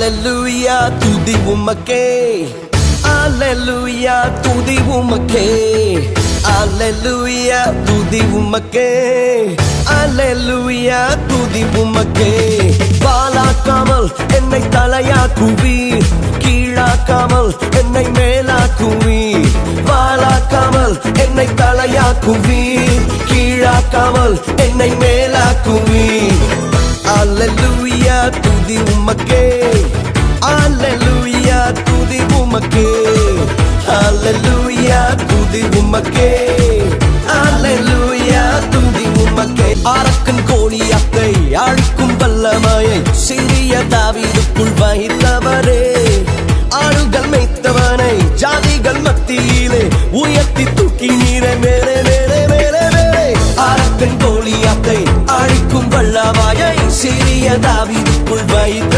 அலலுயா துதி உமக்கே அலலுயா துதி உமக்கே அலலுயா துதி உமக்கே அலலுயா துதி உமக்கே பாலாக்காமல் என்னை தலையாக்குவீர் கீழாக்காமல் என்னை மேலாக்குவீர் பாலாக்காமல் என்னை தலையாக்குவீர் கீழாக்காமல் என்னை மேலாக்குவீர் Alleluia, துதி உமக்கே Alleluia, அல்லூயா துதி உமக்கே. அல்லூயா துதி உமக்கே. அரக்கன் கோழியாக்கை அழிக்கும் வல்லமையை சிறிய தாவிதுக்குள் வைத்தவரே ஆளுகள் மெய்த்தவனை ஜாதிகள் மத்தியிலே உயர்த்தி தூக்கி நீரை மேலே மேலே மேலே மேலே. அரக்கன் கோழியாக்கை அழிக்கும் வல்லமாயை சிறிய தாவிதுக்குள் வைத்த